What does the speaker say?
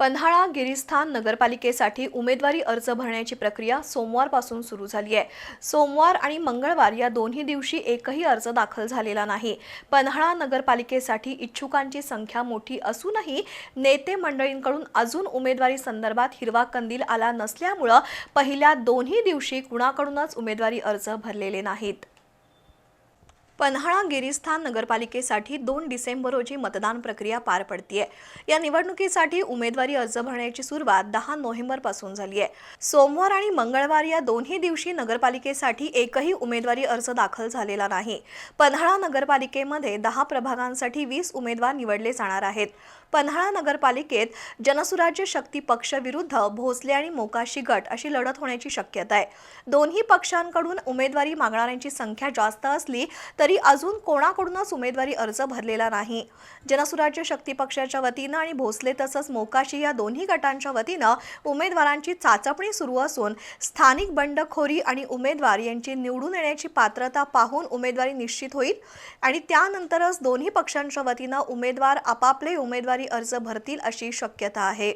पन्हाळा गिरीस्थान नगरपालिकेसाठी उमेदवारी अर्ज भरण्याची प्रक्रिया सोमवारपासून सुरू झाली आहे. सोमवार आणि मंगळवार या दोन्ही दिवशी एकही अर्ज दाखल झालेला नाही. पन्हाळा नगरपालिकेसाठी इच्छुकांची संख्या मोठी असूनही नेते मंडळींकडून अजून उमेदवारी संदर्भात हिरवा कंदील आला नसल्यामुळं पहिल्या दोन्ही दिवशी कुणाकडूनच उमेदवारी अर्ज भरलेले नाहीत. पन्हाळा गिरीस्थान नगरपालिकेसाठी दोन डिसेंबर रोजी मतदान प्रक्रिया पार पडतीये. या निवडणुकीसाठी उमेदवारी अर्ज भरण्याची सुरुवात दहा नोव्हेंबरपासून झाली आहे. सोमवार आणि मंगळवार या दोन्ही दिवशी नगरपालिकेसाठी एकही उमेदवारी अर्ज दाखल झालेला नाही. पन्हाळा नगरपालिकेमध्ये दहा प्रभागांसाठी वीस उमेदवार निवडले जाणार आहेत. पन्हाळा नगरपालिकेत जनसुराज्य शक्ती पक्ष विरुद्ध भोसले आणि मोकाशी गट अशी लढत होण्याची शक्यता आहे. दोन्ही पक्षांकडून उमेदवारी मागणाऱ्यांची संख्या जास्त असली तर तरी अजून कोणाकडूनच उमेदवारी अर्ज भरलेला नाही. जनसुराज्य शक्ती पक्षाच्या वतीनं आणि भोसले तसंच मोकाशी या दोन्ही गटांच्या वतीनं उमेदवारांची चाचपणी सुरू असून स्थानिक बंडखोरी आणि उमेदवार यांची निवडून येण्याची पात्रता पाहून उमेदवारी निश्चित होईल आणि त्यानंतरच दोन्ही पक्षांच्या वतीनं उमेदवार आपापले उमेदवारी अर्ज भरतील अशी शक्यता आहे.